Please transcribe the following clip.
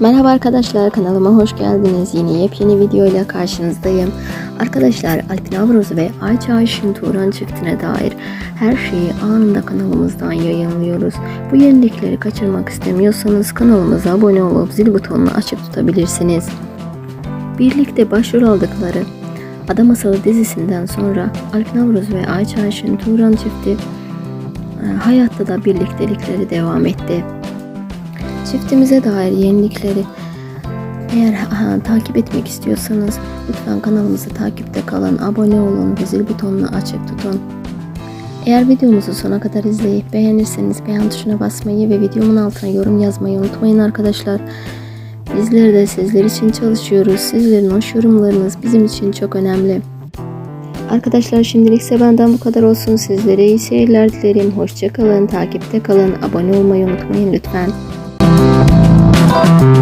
Merhaba arkadaşlar kanalıma hoş geldiniz. Yeni yepyeni video ile karşınızdayım. Arkadaşlar Alp Navruz ve Ayça Ayşin Turan çiftine dair her şeyi anında kanalımızdan yayınlıyoruz. Bu yenilikleri kaçırmak istemiyorsanız kanalımıza abone olup zil butonunu açık tutabilirsiniz. Birlikte başrol aldıkları Ada Masalı dizisinden sonra Alp Navruz ve Ayça Ayşin Turan çifti e, hayatta da birliktelikleri devam etti. Çiftimize dair yenilikleri eğer ha, takip etmek istiyorsanız lütfen kanalımızı takipte kalın, abone olun zil butonunu açık tutun. Eğer videomuzu sona kadar izleyip beğenirseniz beğen tuşuna basmayı ve videomun altına yorum yazmayı unutmayın arkadaşlar. Bizler de sizler için çalışıyoruz. Sizlerin hoş yorumlarınız bizim için çok önemli. Arkadaşlar şimdilikse benden bu kadar olsun. Sizlere iyi seyirler dilerim. Hoşçakalın, takipte kalın, abone olmayı unutmayın lütfen. Thank you.